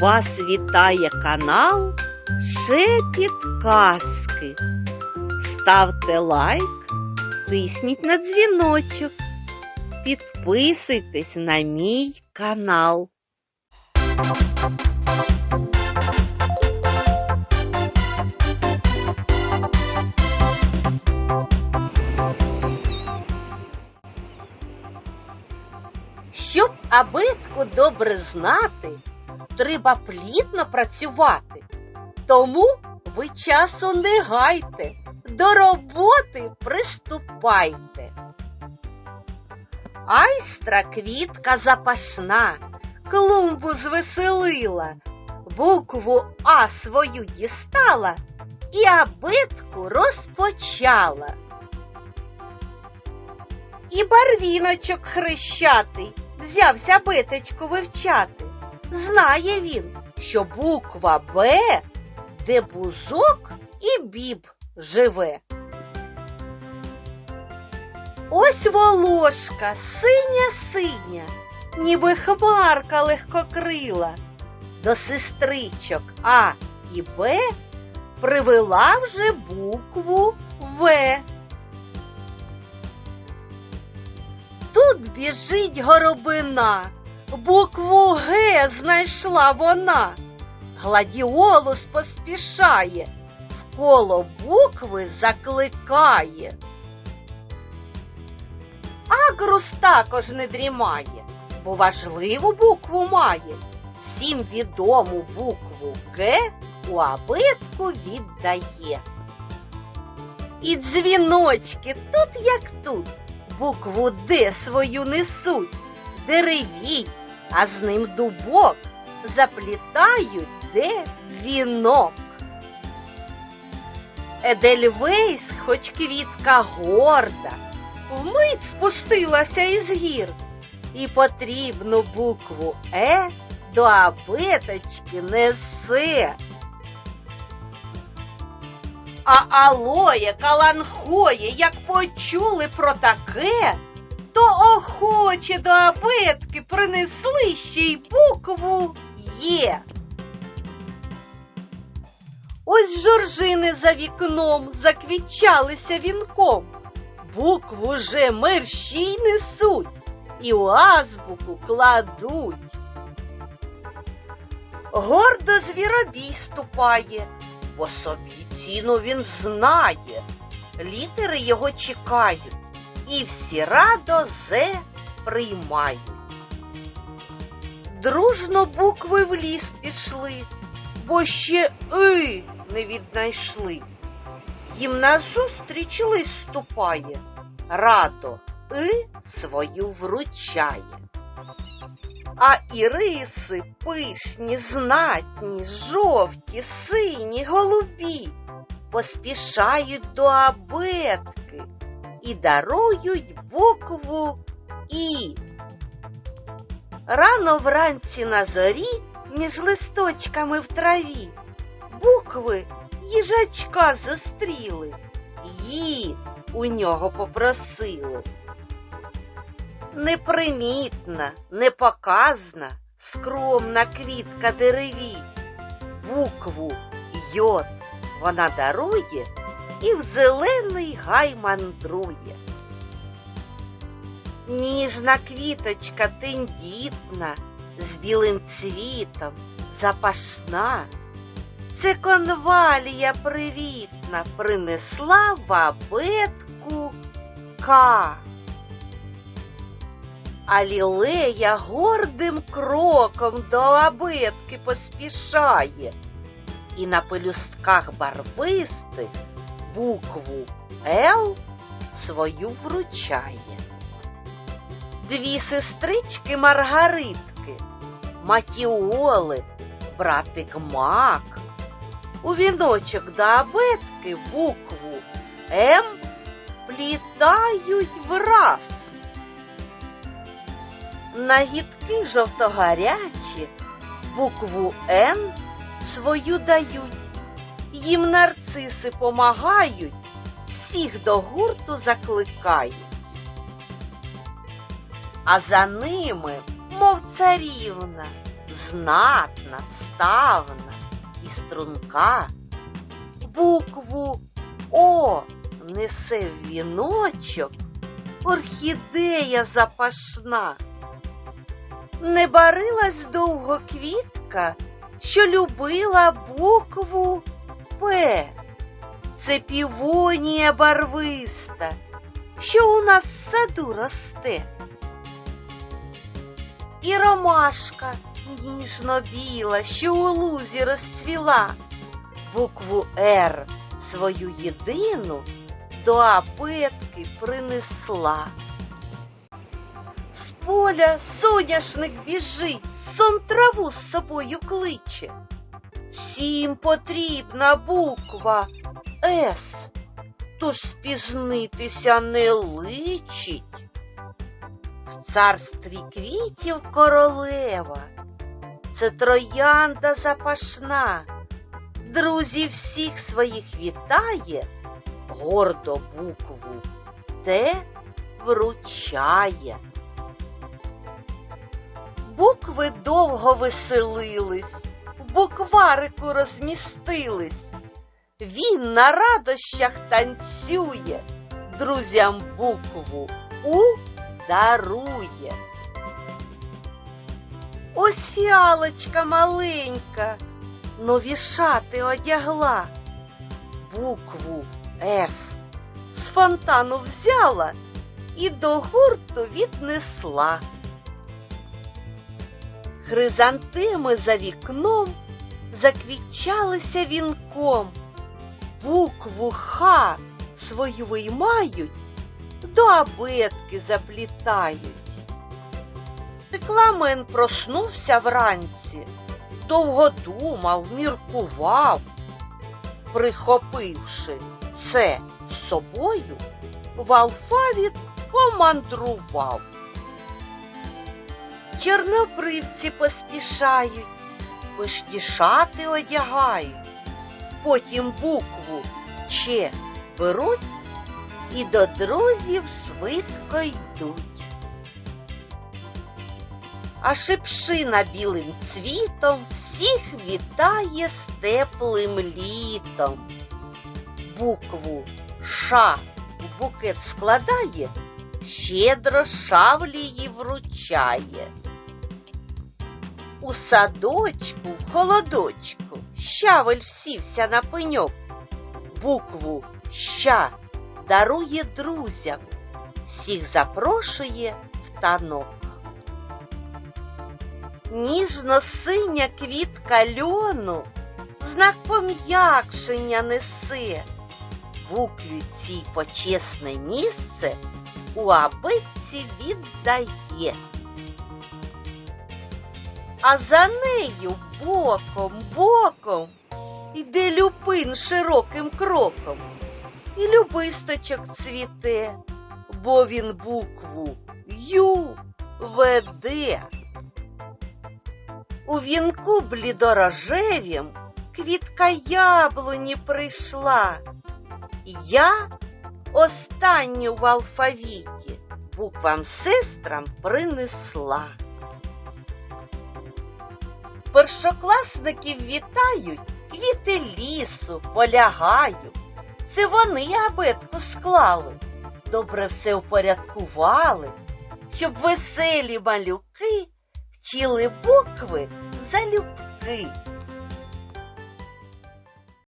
Вас вітає канал Шепіт Казки. Ставте лайк, тисніть на дзвіночок, підписуйтесь на мій канал. Щоб абитку добре знати, треба плідно працювати. Тому ви часу не гайте, до роботи приступайте. Айстра квітка запашна, клумбу звеселила, букву А свою дістала і абитку розпочала. І барвіночок хрещатий взявся биточку вивчати. Знає він, що буква Б, де бузок і біб живе. Ось волошка синя-синя, ніби хмарка легкокрила. До сестричок А і Б привела вже букву В. Тут біжить горобина, букву Г знайшла вона. Гладіолус поспішає, коло букви закликає. Агрус також не дрімає, бо важливу букву має. Всім відому букву Г у абитку віддає. І дзвіночки тут як тут букву Д свою несуть, деревій, а з ним дубок, заплітають де вінок. Едельвейс, хоч квітка горда, вмить спустилася із гір, і потрібну букву Е до абеточки несе. А алоє, каланхоє, як почули про таке, то охоче до абетки принесли ще й букву Є. Ось жоржини за вікном заквічалися вінком, букву же мерщій несуть і у азбуку кладуть. Гордо звіробій ступає, бо собі ціну він знає. Літери його чекають, і всі радо зе приймають. Дружно букви в ліс пішли, бо ще и не віднайшли. Їм назустріч лист ступає, радо и свою вручає. А іриси пишні, знатні, жовті, сині, голубі поспішають до абетки і дарують букву І. Рано вранці на зорі між листочками в траві букви їжачка зустріли, її у нього попросили непримітна, непоказна, скромна квітка дереві. Букву йод вона дарує і в зелений гай мандрує. Ніжна квіточка тендітна, з білим цвітом, запашна. Це конвалія привітна принесла в абетку Ка. А лілея гордим кроком до абетки поспішає і на пелюстках барвистих букву Л свою вручає. Дві сестрички Маргаритки, Матіоли, братик Мак. У віночок до абетки букву М плітають враз. Нагідки жовтогарячі букву Н свою дають. Їм нарциси помагають, всіх до гурту закликають. А за ними, мов царівна, знатна, ставна і струнка. Букву О несе в віночок орхідея запашна. Не барилась довго квітка, що любила букву П. Це півонія барвиста, що у нас в саду росте. І ромашка ніжно-біла, що у лузі розцвіла, букву Р свою єдину до абетки принесла. З поля соняшник біжить, сон траву з собою кличе. Всім потрібна буква С, тож спізнитися не личить. В царстві квітів королева, це троянда запашна, друзів всіх своїх вітає, гордо букву Т вручає. Букви довго веселились, в букварику розмістились. Він на радощах танцює, друзям букву У дарує. Ось фіалочка маленька, нові шати одягла, букву Ф з фонтану взяла і до гурту віднесла. Хризантеми за вікном заквітчалися вінком, букву Х свою виймають, до абетки заплітають. Цикламен проснувся вранці, довго думав, міркував, прихопивши це з собою, в алфавіт помандрував. Чорнобривці поспішають, пишні шати одягають, потім букву Ч беруть і до друзів швидко йдуть. А шипшина білим цвітом всіх вітає з теплим літом. Букву Ш в букет складає, щедро шавлії вручає. У садочку, в холодочку, щавель сівся на пеньок, букву Ща дарує друзям, всіх запрошує в танок. Ніжно-синя квітка льону знак пом'якшення несе, букві цій почесне місце у абетці віддає. А за нею боком, боком іде люпин широким кроком, і любисточок цвіте, бо він букву Ю веде. У вінку блідорожевім квітка яблуні прийшла. Я останню в алфавіті буквам сестрам принесла. Першокласників вітають, квіти лісу полягають. Це вони абетку склали, добре все упорядкували, щоб веселі малюки вчили букви залюбки.